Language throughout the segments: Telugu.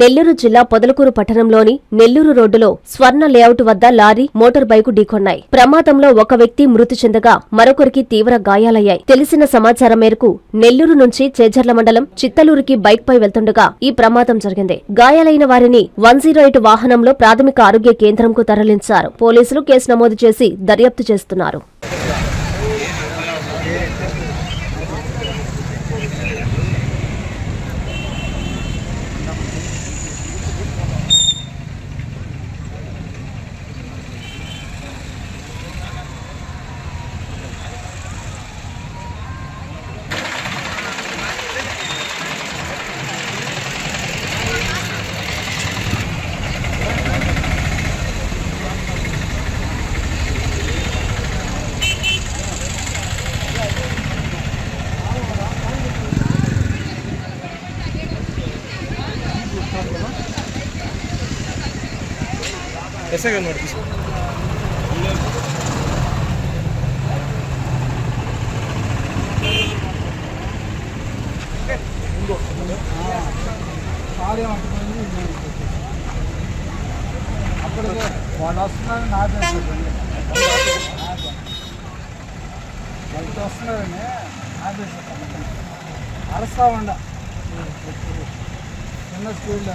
నెల్లూరు జిల్లా పొదలకూరు పట్టణంలోని నెల్లూరు రోడ్డులో స్వర్ణ లేఅవుట్ వద్ద లారీ మోటార్ బైకు ఢీకొన్నాయి. ప్రమాదంలో ఒక వ్యక్తి మృతి చెందగా మరొకరికి తీవ్ర గాయాలయ్యాయి. తెలిసిన సమాచారం మేరకు నెల్లూరు నుంచి చేజర్ల మండలం చిత్తలూరుకి బైక్ పై వెళ్తుండగా ఈ ప్రమాదం జరిగింది. గాయాలైన వారిని వన్ జీరో ఎయిట్ వాహనంలో ప్రాథమిక ఆరోగ్య కేంద్రంకు తరలించారు. పోలీసులు కేసు నమోదు చేసి దర్యాప్తు చేస్తున్నారు. ఎస్ఐ గారు మరి తీసుకో అక్కడ వాళ్ళు వస్తున్నారని నా వాళ్ళు వస్తున్నారని ఆదేశం అరుస్తా ఉండ చిన్న స్కూల్లో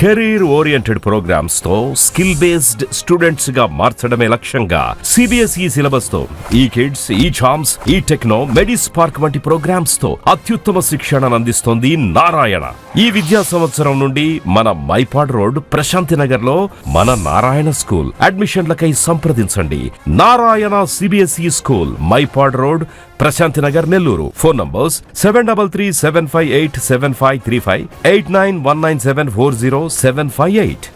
career oriented ప్రోగ్రామ్స్తో స్కిల్ బేస్డ్ స్టూడెంట్స్గా మార్చడమే లక్ష్యంగా సిబిఎస్ఈ సిలబస్తో ఈ కిడ్స్ ఈ చామ్స్ ఈ టెక్నో మెడిస్ పార్క్ వంటి ప్రోగ్రామ్స్తో అత్యుత్తమ శిక్షణను అందిస్తోంది నారాయణ. ఈ విద్యా సంవత్సరం నుండి మన మైపాడ్ రోడ్ ప్రశాంతి నగర్లో మన నారాయణ స్కూల్. అడ్మిషన్లకై సంప్రదించండి. Narayana CBSE school Mypad road Prashanti Nagar Nellore. Phone numbers seven double three seven five eight seven five three five eight nine one nine seven four zero seven five eight